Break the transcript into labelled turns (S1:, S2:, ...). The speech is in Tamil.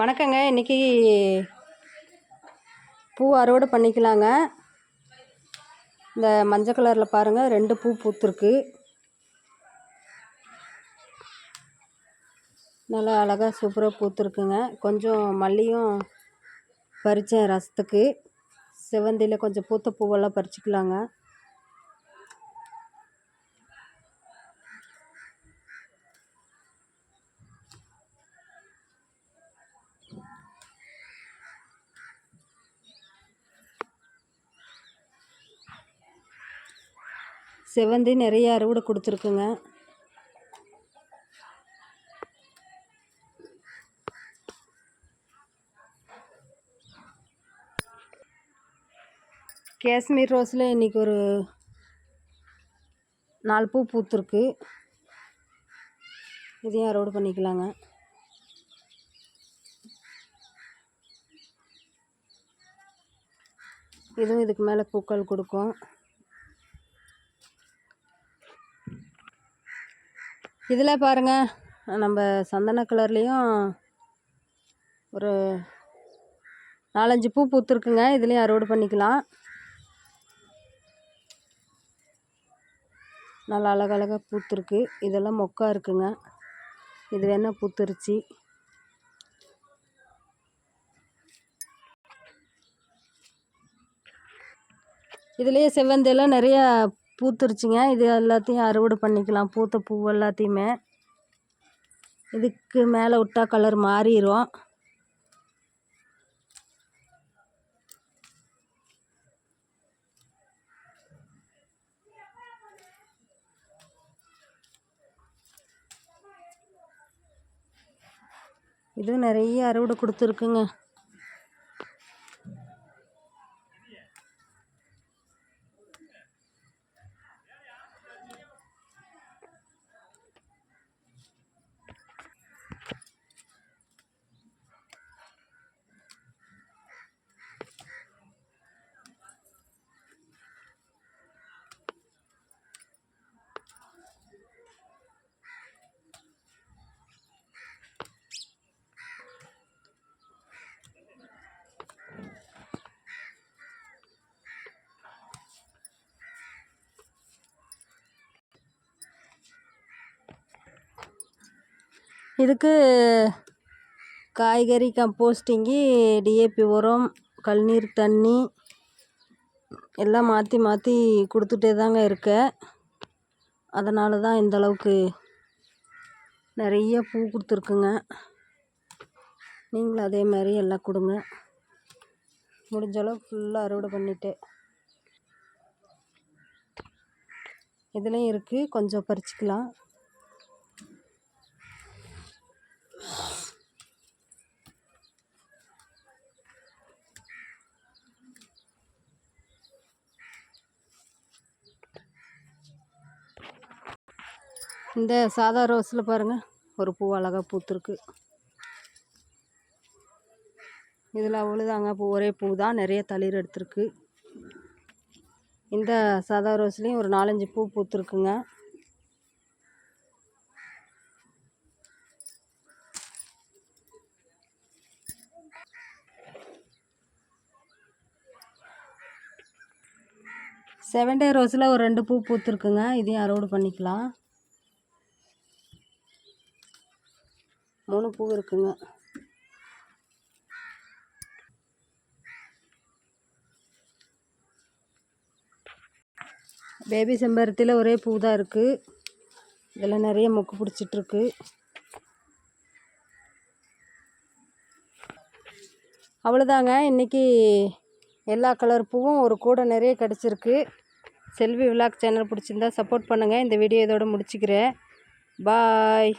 S1: வணக்கங்க. இன்றைக்கி பூ அறுவடை பண்ணிக்கலாங்க. இந்த மஞ்சள் கலரில் பாருங்கள் ரெண்டு பூ பூத்துருக்கு. நல்லா அழகாக சூப்பராக பூத்துருக்குங்க. கொஞ்சம் மல்லியும் பறித்தேன் ரசத்துக்கு. செவந்தியில் கொஞ்சம் பூத்த பூவெல்லாம் பறிச்சிக்கலாங்க. செவந்தி நிறைய அறுவடை கொடுத்துருக்குங்க. காஷ்மீர் ரோஸில் இன்றைக்கி ஒரு நாலு பூ பூத்துருக்கு. இதையும் அறுவடை பண்ணிக்கலாங்க. இதுவும் இதுக்கு மேலே பூக்கள் கொடுக்கும். இதில் பாருங்கள் நம்ம சந்தன கலர்லேயும் ஒரு நாலஞ்சு பூ பூத்துருக்குங்க. இதுலேயும் அறுவடை பண்ணிக்கலாம். நல்லா அழகழகாக பூத்துருக்கு. இதெல்லாம் மொக்கா இருக்குங்க. இது வேணால் பூத்துருச்சு. இதுலேயே செவ்வந்தியெல்லாம் நிறையா பூத்துருச்சுங்க. இது எல்லாத்தையும் அறுவடை பண்ணிக்கலாம். பூத்த பூ எல்லாத்தையுமே. இதுக்கு மேலே விட்டால் கலர் மாறிடும் இதுவும் நிறைய அறுவடை கொடுத்துருக்குங்க. இதுக்கு காய்கறி கம்போஸ்டிங்கு டிஏபி உரம் கழுநீர் தண்ணி எல்லாம் மாற்றி மாற்றி கொடுத்துட்டே தாங்க இருக்கேன் அதனால தான் இந்தளவுக்கு நிறைய பூ கொடுத்துருக்குங்க. நீங்களும் அதே மாதிரி எல்லாம் கொடுங்க. முடிஞ்ச அளவு ஃபுல்லாக அறுவடை பண்ணிவிட்டு இதுலேயும் இருக்குது கொஞ்சம் பறிச்சிக்கலாம். இந்த சாதா ரோஸில் பாருங்கள் ஒரு பூ அழகாக பூத்துருக்கு. இதில் அவ்வளோதாங்க பூ ஒரே பூ தான் நிறைய தளிர் எடுத்துருக்கு. இந்த சாதா ரோஸ்லேயும் ஒரு நாலஞ்சு பூ பூத்துருக்குங்க. செவன் டே ரோஸில் ஒரு ரெண்டு பூ பூத்துருக்குங்க இதையும் அறுவடை பண்ணிக்கலாம். மூணு பூ இருக்குங்க. பேபி செம்பருத்தியில் ஒரே பூ தான் இருக்குது இதில் நிறைய மொக்கு பிடிச்சிட்ருக்கு அவ்வளோதாங்க இன்றைக்கி எல்லா கலர் பூவும் ஒரு கூடை நிறைய கிடச்சிருக்கு. செல்வி விலாக் சேனல் பிடிச்சிருந்தா சப்போர்ட் பண்ணுங்கள் இந்த வீடியோ இதோடு முடிச்சுக்கிறேன். பாய்